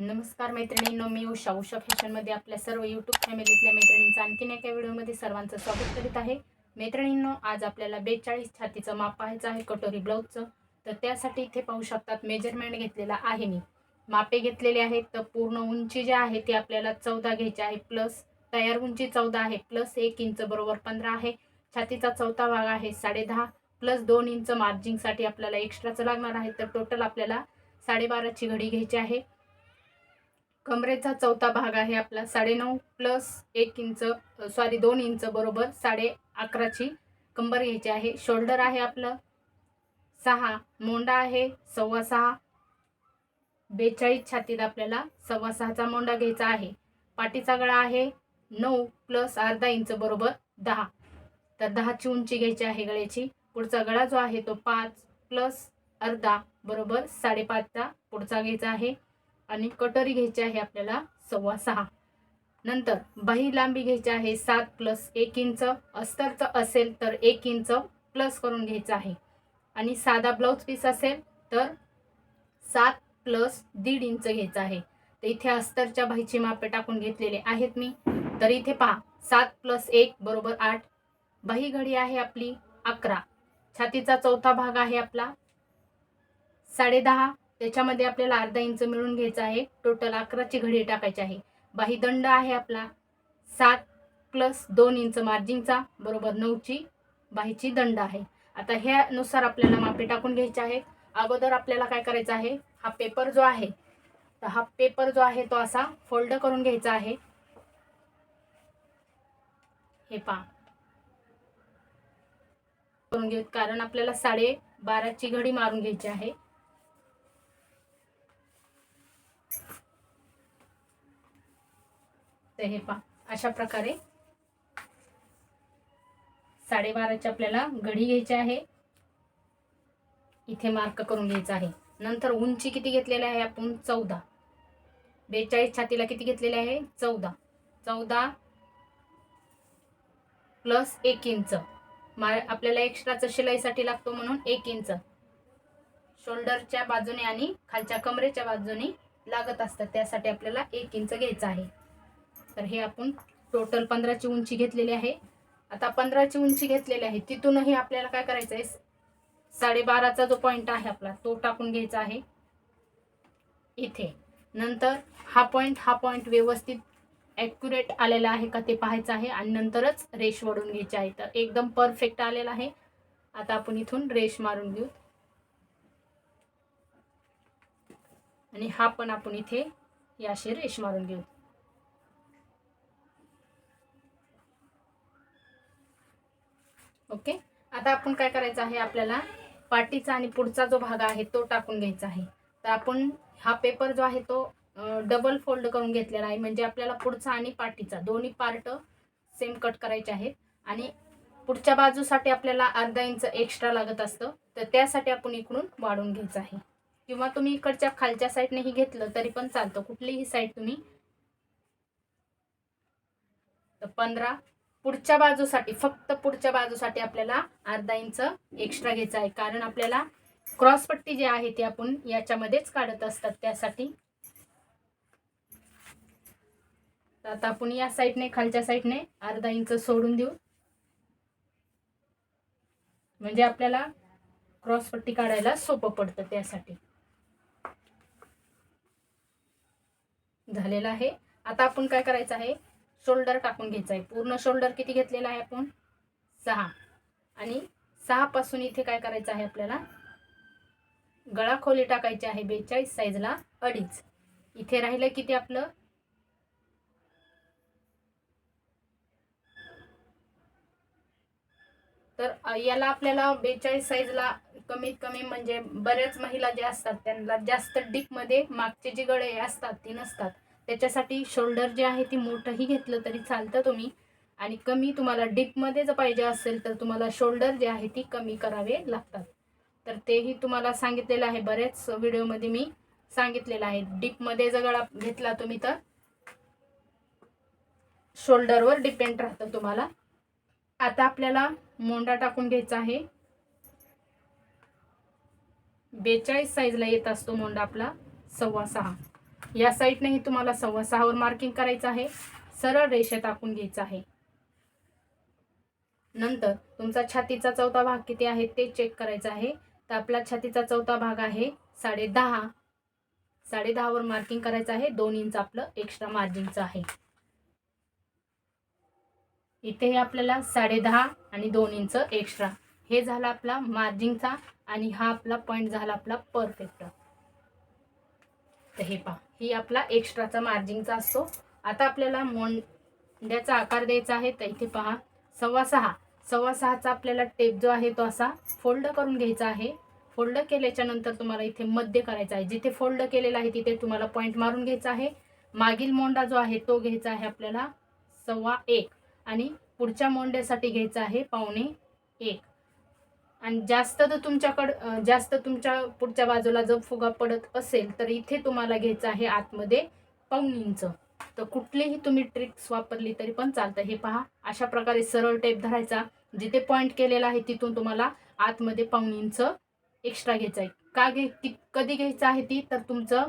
नमस्कार मैत्रिणींनो मी उषा. उषा फॅशनमध्ये आपल्या सर्व यूट्यूब फॅमिलीतल्या मैत्रिणींचं आणखीन एका व्हिडिओमध्ये सर्वांचं स्वागत करीत आहे. मैत्रिणींनो आज आपल्याला बेचाळीस छातीचं माप पाहायचं आहे कटोरी ब्लाऊजचं. तर त्यासाठी इथे पाहू शकतात मेजरमेंट घेतलेला आहे मी. मापे घेतलेले आहेत तर पूर्ण उंची जी आहे ती आपल्याला चौदा घ्यायची आहे प्लस तयार उंची चौदा आहे प्लस एक इंच बरोबर पंधरा आहे. छातीचा चौथा भाग आहे साडे दहा प्लस दोन इंच मार्जिंगसाठी आपल्याला एक्स्ट्राचं लागणार आहे. तर टोटल आपल्याला साडेबाराची घडी घ्यायची आहे. कमरेचा चौथा भाग आहे आपला. साडेनऊ प्लस एक इंच सॉरी दोन इंच बरोबर साडे अकराची कंबर घ्यायची आहे. शोल्डर आहे आपलं सहा. मोंडा आहे सव्वा सहा. बेचाळीस छातीत आपल्याला सव्वा सहाचा मोंडा घ्यायचा आहे. पाठीचा गळा आहे नऊ प्लस अर्धा इंच बरोबर दहा. तर दहाची उंची घ्यायची आहे गळ्याची. पुढचा गळा जो आहे तो पाच प्लस अर्धा बरोबर साडेपाचचा पुढचा घ्यायचा आहे. आणि कटोरी घ्यायची आहे आपल्याला सव्वा सहा. नंतर बाही लांबी घ्यायची आहे सात प्लस एक इंच. अस्तरचं असेल तर एक इंच प्लस करून घ्यायचं आहे. आणि साधा ब्लाऊज पीस असेल तर सात प्लस दीड इंच घ्यायचं आहे. तर इथे अस्तरच्या बाहीची मापे टाकून घेतलेले आहेत मी. तर इथे पहा सात प्लस एक बरोबर आठ. बाही घडी आहे आपली अकरा. छातीचा चौथा भाग आहे आपला साडेदहा त्याच्यामध्ये आपल्याला अर्धा इंच मिळून घ्यायचा आहे. टोटल अकराची घडी टाकायची आहे. बाही दंड आहे आपला. सात प्लस दोन इंच मार्जिंगचा बरोबर नऊची बाहीची दंड आहे. आता ह्यानुसार आपल्याला मापे टाकून घ्यायचे आहे अगोदर आपल्याला काय करायचं आहे? हा पेपर जो आहे तर हा पेपर जो आहे तो असा फोल्ड करून घ्यायचा आहे. हे पहा. करून घेऊ कारण आपल्याला साडे बाराची घडी मारून घ्यायची आहे. तर हे पहा. अशा प्रकारे साडेबाराची आपल्याला घडी घ्यायची आहे. इथे मार्क करून घ्यायचा आहे. नंतर उंची किती घेतलेली आहे आपण? चौदा. बेचाळीस छातीला किती घेतलेली आहे? चौदा. चौदा प्लस एक इंच मा आपल्याला एक्स्ट्राचं शिलाईसाठी लागतो म्हणून एक इंच शोल्डरच्या बाजूने आणि खालच्या कमरेच्या बाजूने लागत असतात. त्यासाठी आपल्याला एक इंच घ्यायचं आहे. तर हे आपण टोटल पंधराची उंची घेतलेली आहे. आता पंधराची उंची घेतलेली आहे. तिथूनही आपल्याला काय करायचं आहे? साडेबाराचा जो पॉईंट आहे आपला तो टाकून घ्यायचा आहे. इथे. नंतर हा पॉईंट हा पॉईंट व्यवस्थित ॲक्युरेट आलेला आहे का ते पाहायचं आहे आणि नंतरच रेश वडून घ्यायची आहे. तर एकदम परफेक्ट आलेला आहे. आता आपण इथून रेश मारून घेऊ. आणि हा पण आपण इथे याशी रेश मारून घेऊ. ओके? आता आपण काय करायचं आहे आपल्याला? पाटीचा आणि पुढचा जो भाग आहे तो टाकून घ्यायचा आहे. तर आपण हा पेपर जो आहे तो डबल फोल्ड करून घेतलेला आहे. म्हणजे आपल्याला पुढचा आणि पाटीचा दोन्ही पार्ट सेम कट करायचे आहेत. आणि पुढच्या बाजूसाठी आपल्याला अर्धा इंच एक्स्ट्रा लागत असतं. तर त्यासाठी आपण इकडून वाढून घ्यायचं आहे. किंवा तुम्ही इकडच्या खालच्या साईडनेही घेतलं तरी पण चालतं. कुठलीही साईड तुम्ही तर पंधरा पुढच्या बाजूसाठी फक्त पुढच्या बाजूसाठी आपल्याला अर्धा इंच एक्स्ट्रा घ्यायचं आहे. कारण आपल्याला क्रॉसपट्टी जी आहे ती आपण याच्यामध्येच काढत असतात त्यासाठी. आता आपण या साईडने खालच्या साईडने अर्धा इंच सोडून देऊ. म्हणजे आपल्याला क्रॉसपट्टी काढायला सोपं पडतं त्यासाठी. झालेलं आहे. आता आपण काय करायचं आहे? शोल्डर टाकून घ्यायचं आहे. पूर्ण शोल्डर किती घेतलेला आहे आपण? सहा. आणि सहा पासून इथे काय करायचं आहे आपल्याला? गळा खोली टाकायची आहे बेचाळीस साईजला अडीच. इथे राहिलं किती आपलं? तर याला आपल्याला बेचाळीस साईजला कमीत कमी म्हणजे बऱ्याच महिला ज्या असतात त्यांना जास्त डीपमध्ये मागचे जे गळे असतात ती नसतात. त्याच्यासाठी शोल्डर जे आहे ती मोठंही घेतलं तरी चालतं तुम्ही. आणि कमी तुम्हाला डीपमध्ये जर पाहिजे असेल तर तुम्हाला शोल्डर जे आहे ती कमी करावे लागतात. तर तेही तुम्हाला सांगितलेलं आहे बरेच व्हिडिओमध्ये मी सांगितलेलं आहे. डीपमध्ये जर गळा घेतला तुम्ही तर शोल्डरवर डिपेंड राहतं तुम्हाला. आता आपल्याला मोंडा टाकून घ्यायचा आहे. बेचाळीस साईजला येत असतो मोंडा आपला सव्वा सहा. या साईडनेही तुम्हाला सव्वा सहावर मार्किंग करायचं आहे. सरळ रेषा टाकून घ्यायचं आहे. नंतर तुमचा छातीचा चौथा भाग किती आहे ते चेक करायचं आहे. तर आपला छातीचा चौथा भाग आहे साडे दहा. साडे दहावर मार्किंग करायचं आहे. दोन इंच आपलं एक्स्ट्रा मार्जिनचं आहे. इथेही आपल्याला साडे दहा आणि दोन इंच एक्स्ट्रा हे झाला आपला मार्जिनचा आणि हा आपला पॉईंट झाला आपला परफेक्ट तर हे पहा. ही आपला एक्स्ट्राचा मार्जिनचा असतो. आता आपल्याला मोंड्याचा आकार द्यायचा आहे. तर इथे पहा. सव्वा सहा. सव्वा सहाचा आपल्याला टेप जो आहे तो असा फोल्ड करून घ्यायचा आहे. फोल्ड केल्याच्यानंतर तुम्हाला इथे मध्य करायचा आहे. जिथे फोल्ड केलेला आहे तिथे तुम्हाला पॉईंट मारून घ्यायचा आहे. मागील मोंडा जो आहे तो घ्यायचा आहे आपल्याला सव्वा एक. आणि पुढच्या मोंड्यासाठी घ्यायचा आहे पावणे एक. आणि जास्त जर तुमच्याकडं जास्त तुमच्या पुढच्या बाजूला जर फुगा पडत असेल तर इथे तुम्हाला घ्यायचं आहे आतमध्ये पाऊण इंच तर कुठलीही तुम्ही ट्रिक्स वापरली तरी पण चालतं. हे पहा अशा प्रकारे सरळ टेप धरायचा. जिथे पॉईंट केलेला आहे तिथून तुम्हाला आतमध्ये पाऊण इंच एक्स्ट्रा घ्यायचं आहे का घे कधी घ्यायचं आहे ती तर तुमचं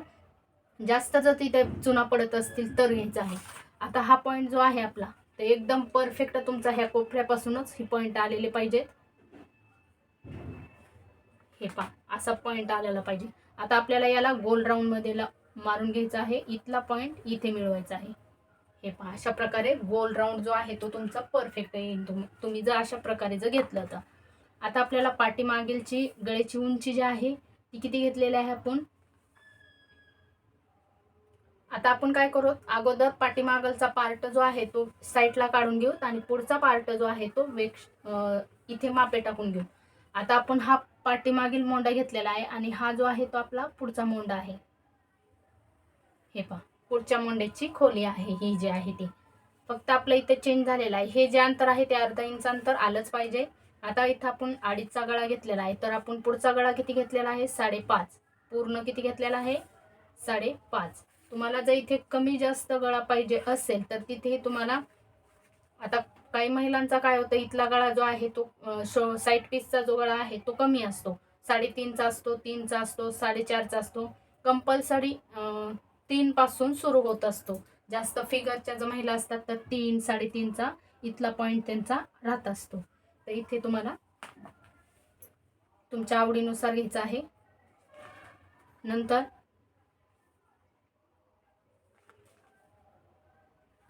जास्त जर तिथे चुना पडत असतील तर घ्यायचं आहे. आता हा पॉईंट जो आहे आपला तर एकदम परफेक्ट तुमचा ह्या कोपऱ्यापासूनच ही पॉईंट आलेले पाहिजेत. हे पहा असा पॉईंट आलेला पाहिजे. आता आपल्याला याला गोल राऊंडमध्ये ला मारून घ्यायचा आहे. इथला पॉईंट इथे मिळवायचा आहे. हे पहा अशा प्रकारे गोल राऊंड जो आहे तो तुमचा परफेक्ट येईल तुम तुम्ही जर अशा प्रकारे जर घेतलं तर. आता आपल्याला पाठीमागीलची गळ्याची उंची जी आहे ती किती घेतलेली आहे आपण? आता आपण काय करू? अगोदर पाठीमागलचा पार्ट जो आहे तो साईडला काढून घेऊ आणि पुढचा पार्ट जो आहे तो वेग इथे मापे टाकून घेऊ. आता आपण हा पाठीमागील मोंडा घेतलेला आहे आणि हा जो आहे तो आपला पुढचा मोंडा आहे. हे पहा पुढच्या मोंड्याची खोली आहे ही जी आहे ती. फक्त आपलं इथे चेंज झालेलं आहे. हे जे अंतर आहे ते अर्धा इंच अंतर आलंच पाहिजे. आता इथं आपण अडीचचा गळा घेतलेला आहे. तर आपण पुढचा गळा किती घेतलेला आहे? साडेपाच. पूर्ण किती घेतलेला आहे? साडेपाच. तुम्हाला जर इथे कमी जास्त गळा पाहिजे असेल तर तिथे तुम्हाला आता काही महिलांचा काय होतं इथला गळा जो आहे तो शो साईड पीसचा जो गळा आहे तो कमी असतो. साडेतीनचा असतो तीनचा असतो साडेचारचा असतो. कंपल्सरी तीनपासून सुरू होत असतो. जास्त फिगरच्या जर महिला असतात तर तीन साडेतीनचा इथला पॉईंट त्यांचा राहत असतो. तर इथे तुम्हाला तुमच्या आवडीनुसार घ्यायचं आहे. नंतर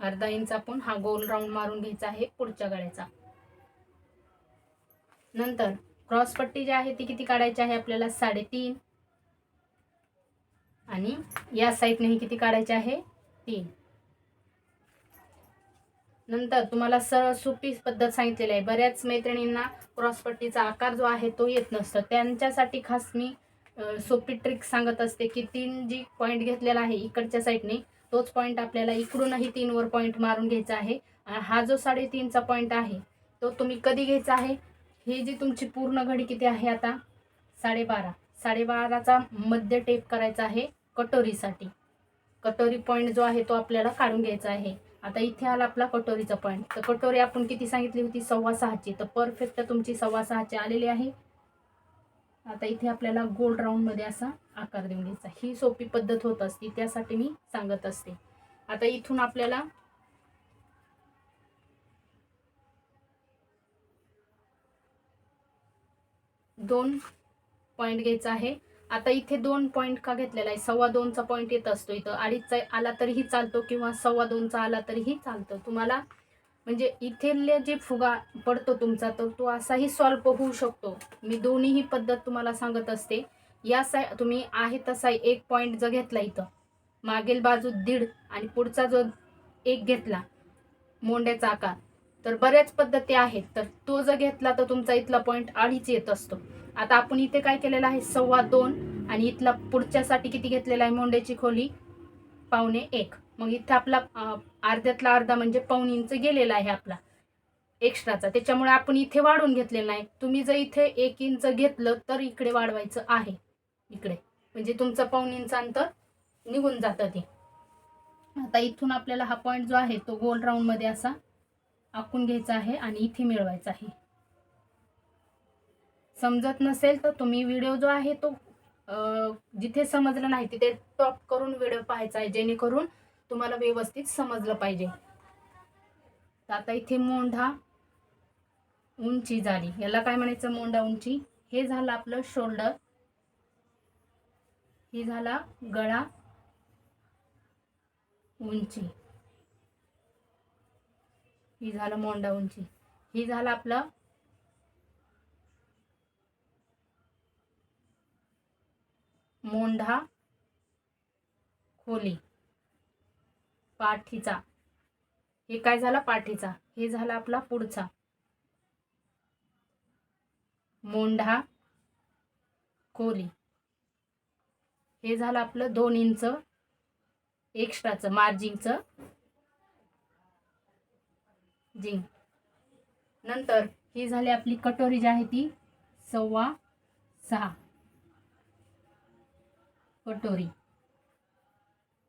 अर्धा इंच आपण हा गोल राऊंड मारून घ्यायचा आहे पुढच्या गळ्याचा. नंतर क्रॉस पट्टी जी आहे ती किती काढायची आहे आपल्याला? साडेतीन. आणि या साईडनेही किती काढायचे आहे? तीन. नंतर तुम्हाला सरळ सोपी पद्धत सांगितलेली आहे. बऱ्याच मैत्रिणींना क्रॉसपट्टीचा आकार जो आहे तो येत नसतो. त्यांच्यासाठी खास मी सोपी ट्रिक सांगत असते की तीन जी पॉईंट घेतलेला आहे इकडच्या साईडने तोच पॉईंट आपल्याला इकडूनही तीनवर पॉईंट मारून घ्यायचा आहे. हा जो साडेतीनचा पॉईंट आहे तो तुम्ही कधी घ्यायचा आहे? ही जी तुमची पूर्ण घडी किती आहे आता? साडेबारा. साडेबाराचा मध्य टेप करायचा आहे कटोरीसाठी. कटोरी पॉईंट जो आहे तो आपल्याला काढून घ्यायचा आहे. आता इथे आला आपला कटोरीचा पॉईंट तर कटोरी आपण किती सांगितली होती? सव्वा सहाची. तर परफेक्ट तुमची सव्वा सहाची आलेली आहे. आता इथे आपल्याला गोल राऊंडमध्ये असा आकार देऊन घ्यायचा ही सोपी पद्धत होत असते त्यासाठी मी सांगत असते. आता इथून आपल्याला दोन पॉईंट घ्यायचा आहे. आता इथे दोन पॉईंट का घेतलेला आहे? सव्वा दोनचा पॉईंट येत असतो इथं. अडीचचा आला तरीही चालतो किंवा सव्वा दोनचा आला तरीही चालतो. तुम्हाला म्हणजे इथले जे फुगा पडतो तुमचा तर तो असाही सॉल्व होऊ शकतो. मी दोन्हीही पद्धत तुम्हाला सांगत असते. या साय तुम्ही आहे तसा एक पॉईंट जर घेतला इथं. मागील बाजू दीड आणि पुढचा जो एक घेतला मोंड्याचा आकार. तर बऱ्याच पद्धती आहेत तर तो जर घेतला तर तुमचा इथला पॉईंट अडीच येत असतो. आता आपण इथे काय केलेलं आहे? सव्वा दोन आणि इथला पुढच्यासाठी किती घेतलेला आहे? मोंड्याची खोली पावणे एक. मग इथे आपला अर्ध्यातला अर्धा म्हणजे पाऊण इंच गेलेला आहे आपला. एक्स्ट्राचा. त्याच्यामुळे आपण इथे वाढवून घेतलेला नाही. तुम्ही जर इथे एक इंच घेतलं तर इकडे वाढवायचं आहे. इकडे. म्हणजे तुमचं पाऊण इंच अंतर निघून जातं ते. आता इथून आपल्याला हा पॉईंट जो आहे तो गोल राऊंडमध्ये असा आखून घ्यायचा आहे आणि इथे मिळवायचा आहे. समजत नसेल तर तुम्ही व्हिडिओ जो आहे तो जिथे समजलं नाही तिथे टॉप करून व्हिडिओ पाहायचा आहे जेणेकरून तुम्हाला व्यवस्थित समजलं पाहिजे. तर आता इथे मोंढा उंची झाली. याला काय म्हणायचं? मोंढा उंची. हे झालं आपलं शोल्डर ही झाला गळा उंची. ही झालं मोंढा उंची. ही झालं आपलं मोंढा खोली. पाठीचा. हे काय झाला? पाठीचा. हे झाला आपला पुढचा. मोंढा खोली. हे झालं आपलं दोन इंच एक्स्ट्राचं मार्जिंगचं जिंक. नंतर ही झाली आपली कटोरी जी आहे ती सव्वा सहा. कटोरी.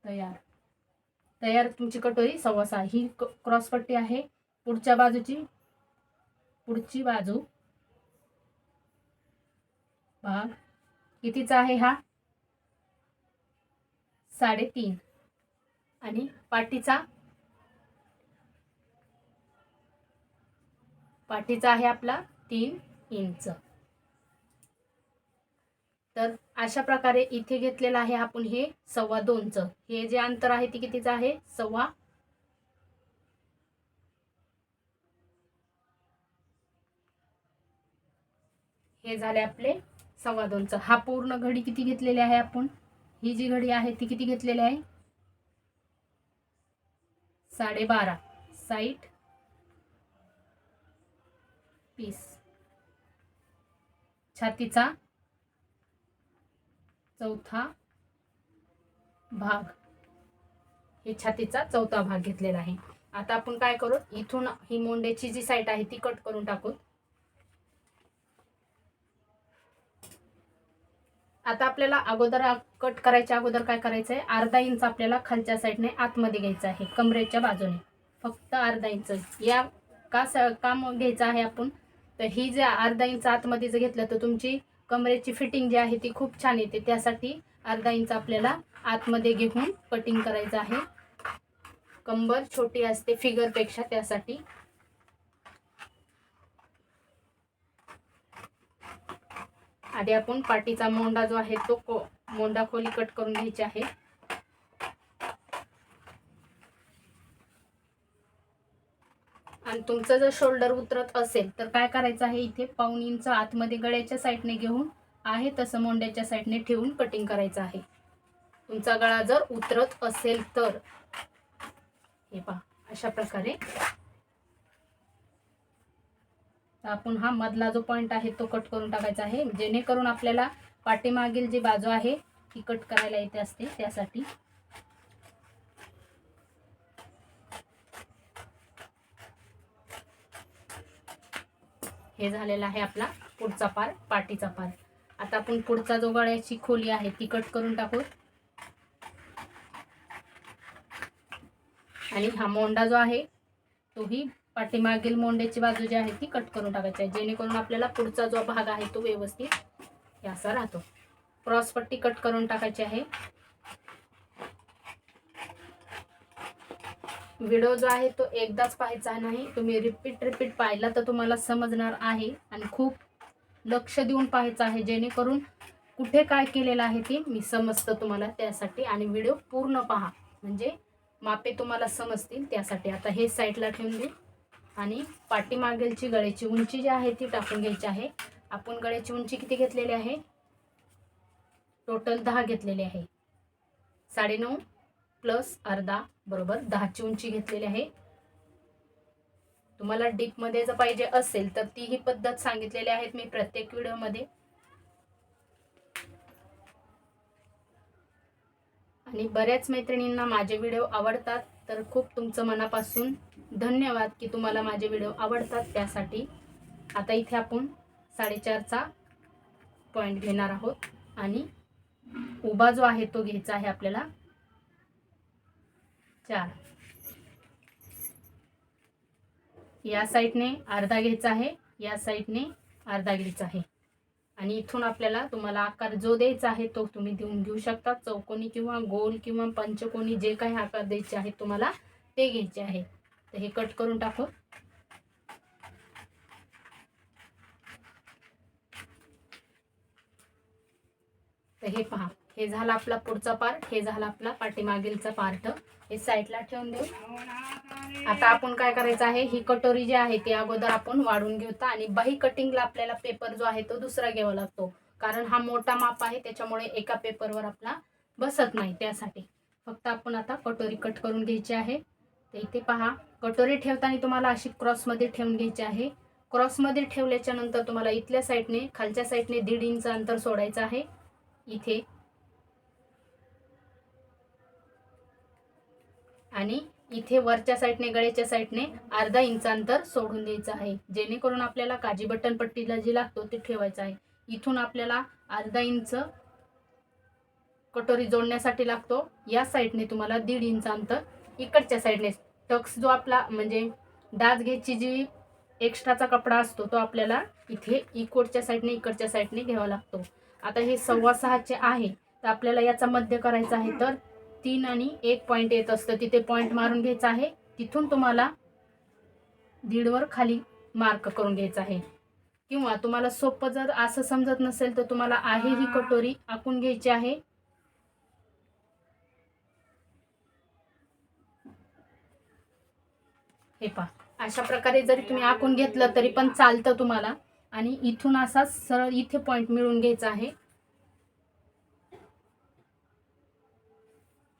तयार. तयार तुमची कटोरी सव्वा सहा. ही क- क्रॉसपट्टी आहे. पुढच्या बाजूची पुढची बाजू. भाग. कितीचा आहे हा? साडेतीन. आणि पाटीचा पाठीचा आहे आपला तीन इंच. तर अशा प्रकारे इथे घेतलेलं आहे आपण हे सव्वा दोनचं. हे जे अंतर आहे ते कितीचं आहे? सव्वा हे झाले आपले सव्वा दोनचं. हा पूर्ण घडी किती घेतलेली आहे आपण? ही जी घडी आहे ती किती घेतलेली आहे? साडेबारा. साईट. पीस. छातीचा. चौथा भाग. हे छातीचा चौथा भाग घेतलेला आहे. आता आपण काय करू? इथून ही मोंड्याची जी साईट आहे ती कट करून टाकू. आता आपल्याला अगोदर कट करायच्या अगोदर काय करायचं आहे अर्धा इंच आपल्याला खालच्या साईडने आतमध्ये घ्यायचं आहे कमरेच्या बाजूने. फक्त अर्धा इंच. या का स काम घ्यायचं आहे आपण? तर ही जे अर्धा इंच आतमध्ये जर घेतलं तर तुमची कमरेची फिटिंग जी आहे ती खूप छान येते. त्यासाठी अर्धा इंच आपल्याला आतमध्ये घेऊन कटिंग करायचं आहे. कंबर छोटी असते फिगरपेक्षा त्यासाठी. आधी आपण पाटीचा मोंडा जो आहे तो को मोंडा खोली कट करून घ्यायची आहे. आणि तुमचं जर शोल्डर उतरत असेल तर काय करायचं आहे इथे? पाऊण इंच आतमध्ये गळ्याच्या साईडने घेऊन आहे तसं मोंड्याच्या साईडने ठेवून कटिंग करायचं आहे. तुमचा गळा जर उतरत असेल तर हे पहा अशा प्रकारे तर आपण हा मधला जो पॉइंट आहे तो कट करून टाकायचा आहे. जेणेकरून आपल्याला पाठीमागील जी बाजू आहे ती कट करायला येते असते. त्यासाठी हे झालेला आहे आपला पुढचा पार पाठीचा पार. आता आपण पुढचा जो गळ्याची खोली आहे ती कट करून टाकू. आणि हा मोंडा जो आहे तोही पाठीमागील मोंड्याची बाजू जी आहे ती कट करून टाकायची आहे. जेणेकरून आपल्याला पुढचा जो भाग आहे तो व्यवस्थित असा राहतो. क्रॉस पट्टी कट करून टाकायची आहे. व्हिडिओ जो आहे तो एकदाच पाहायचा नाही. तुम्ही रिपीट रिपीट पाहिला तर तुम्हाला समजणार आहे आणि खूप लक्ष देऊन पाहायचं आहे. जेणेकरून कुठे काय केलेलं आहे ते मी समजतं तुम्हाला त्यासाठी आणि व्हिडिओ पूर्ण पहा. म्हणजे मापे तुम्हाला समजतील त्यासाठी. आता हे साईडला ठेवून देऊ आणि पाठीमागेलची गळ्याची उंची जी आहे ती टाकून घ्यायची आहे. आपण गळ्याची उंची किती घेतलेली आहे? टोटल दहा घेतलेली आहे. साडेनऊ प्लस अर्धा बरोबर दहाची उंची घेतलेली आहे. तुम्हाला डीपमध्ये जर पाहिजे असेल तर ती ही पद्धत सांगितलेली आहेत मी प्रत्येक व्हिडिओमध्ये. आणि बऱ्याच मैत्रिणींना माझे व्हिडिओ आवडतात तर खूप तुमचं मनापासून धन्यवाद की तुम्हाला माझे व्हिडिओ आवडतात त्यासाठी. आता इथे आपण साडेचारचा पॉईंट घेणार आहोत आणि उभा जो आहे तो घ्यायचा आहे आपल्याला. चार. या साईडने अर्धा घ्यायचा आहे या साईडने अर्धा घ्यायचा आहे. आणि इथून आपल्याला तुम्हाला आकार जो द्यायचा आहे तो तुम्ही देऊन घेऊ शकता. चौकोनी किंवा गोल किंवा पंचकोनी जे काही आकार द्यायचे आहेत तुम्हाला ते घ्यायचे आहे. तर हे कट करून टाकू. तर हे पहा हे झालं आपला पुढचा पार्ट हे झाला आपला पाठीमागीलचा पार्ट हे साईडला ठेवून देऊ. आता आपण काय करायचं आहे ही कटोरी जी आहे ती अगोदर आपण वाढून घेऊता आणि बाही कटिंगला आपल्याला पेपर जो आहे तो दुसरा घ्यावा लागतो. कारण हा मोठा माप आहे त्याच्यामुळे एका पेपरवर आपला बसत नाही त्यासाठी. फक्त आपण आता कटोरी कट करून घ्यायची आहे. तर इथे पहा कटोरी ठेवताना तुम्हाला अशी क्रॉसमध्ये ठेवून घ्यायची आहे. क्रॉसमध्ये ठेवल्याच्या नंतर तुम्हाला इथल्या साईडने खालच्या साईडने दीड इंच अंतर सोडायचं आहे. इथे. आणि इथे वरच्या साईडने गळ्याच्या साईडने अर्धा इंच अंतर सोडून द्यायचं आहे. जेणेकरून आपल्याला काजी बटन पट्टीला जी लागतो ते ठेवायचं आहे. इथून आपल्याला अर्धा इंच कटोरी जोडण्यासाठी लागतो. या साईडने तुम्हाला दीड इंच अंतर इकडच्या साईडने टक्स जो आपला म्हणजे डाच घ्यायची जी एक्स्ट्राचा कपडा असतो तो आपल्याला इथे इकोडच्या साईडने इकडच्या साईडने घ्यावा लागतो. आता हे सव्वा सहाचे आहे तर आपल्याला याचा मध्य करायचा आहे तर तीन आणि एक पॉईंट येत असतं. तिथे पॉईंट मारून घ्यायचा आहे तिथून तुम्हाला दीडवर खाली मार्क करून घ्यायचा आहे. किंवा तुम्हाला सोपं जर असं समजत नसेल तर तुम्हाला आहे ही कटोरी आखून घ्यायची आहे. हे पहा. अशा प्रकारे जरी तुम्ही आखून घेतलं तरी पण चालतं तुम्हाला. आणि इथून असा सरळ इथे पॉईंट मिळून घ्यायचा आहे.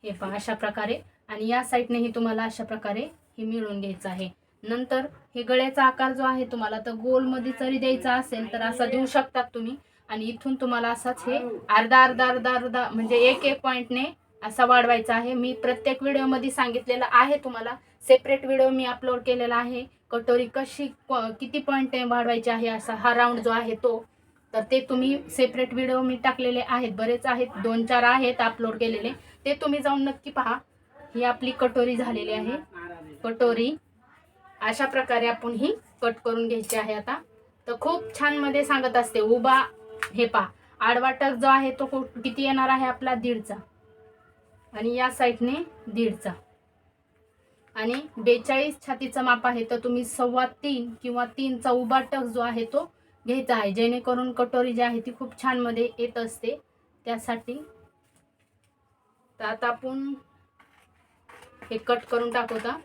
हे पहा अशा प्रकारे. आणि या साईडनेही तुम्हाला अशा प्रकारे हे मिळून घ्यायचं आहे. नंतर हे गळ्याचा आकार जो आहे तुम्हाला तर गोलमध्ये जरी द्यायचा असेल तर असा देऊ शकतात तुम्ही. आणि इथून तुम्हाला असाच हे अर्धा अर्धा अर्धा अर्धा म्हणजे एक एक पॉईंटने असा वाढवायचा आहे. मी प्रत्येक व्हिडिओमध्ये सांगितलेलं आहे तुम्हाला. सेपरेट व्हिडिओ मी अपलोड केलेला आहे. कटोरी कशी किती पॉईंट वाढवायचे आहे असा हा राऊंड जो आहे तो. तर ते तुम्ही सेपरेट व्हिडिओ मी टाकलेले आहेत. बरेच आहेत दोन चार आहेत अपलोड केलेले. ते तुम्ही जाऊन नक्की पहा. ही आपली कटोरी झालेली आहे. कटोरी. अशा प्रकारे आपण ही कट करून घ्यायची आहे आता. तर खूप छानमध्ये सांगत असते उभा हे पहा. आडवा टक जो आहे तो किती येणार आहे आपला? दीडचा. आणि या साईडने दीडचा. आणि बेचाळीस छातीचं माप आहे तर तुम्ही सव्वा तीन किंवा तीनचा उभा टक जो आहे तो घ्यायचा आहे. जेणेकरून कटोरी जी आहे ती खूप छानमध्ये येत असते. त्यासाठी तर आता आपण हे कट करून टाकूता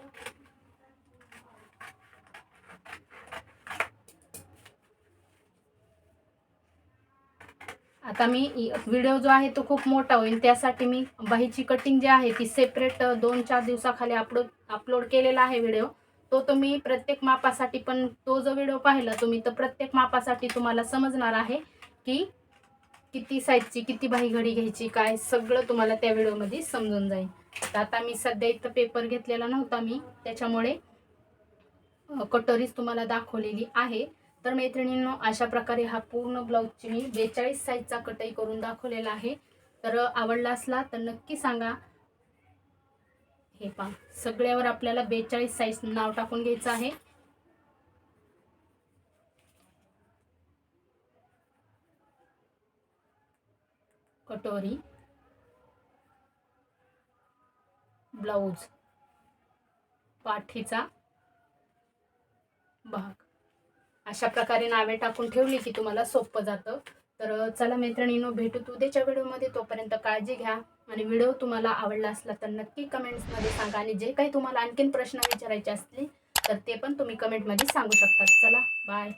आता मी व्हिडिओ जो आहे तो खूप मोठा होईल. त्यासाठी मी बाहीची कटिंग जी आहे ती सेपरेट दोन चार दिवसाखाली अपलोड अपलोड केलेला आहे व्हिडिओ तो तुम्ही प्रत्येक मापासाठी पण तो जो व्हिडिओ पाहिला तुम्ही तर प्रत्येक मापासाठी तुम्हाला समजणार आहे की किती साईजची किती बाही घडी घ्यायची काय सगळं तुम्हाला त्या व्हिडिओमध्ये समजून जाईल. तर आता मी सध्या इथं पेपर घेतलेला नव्हता मी. त्याच्यामुळे कटोरीच तुम्हाला दाखवलेली आहे. तर मैत्रिणींनो अशा प्रकारे हा पूर्ण ब्लाऊजची मी बेचाळीस साईजचा कटई करून दाखवलेला आहे. तर आवडला असला तर नक्की सांगा. हे पहा सगळ्यावर आपल्याला बेचाळीस साईज नाव टाकून घ्यायचं आहे. कटोरी ब्लाऊज पाठीचा भाग. अशा प्रकारे नावे टाकून ठेवली की तुम्हाला सोपं जातं. तर चला मैत्रिणीनो भेटू उद्याच्या व्हिडिओमध्ये. तोपर्यंत काळजी घ्या आणि व्हिडिओ तुम्हाला आवडला असला तर नक्की कमेंट्समध्ये सांगा आणि जे काही तुम्हाला आणखीन प्रश्न विचारायचे असतील तर ते पण तुम्ही कमेंटमध्ये सांगू शकतात. चला बाय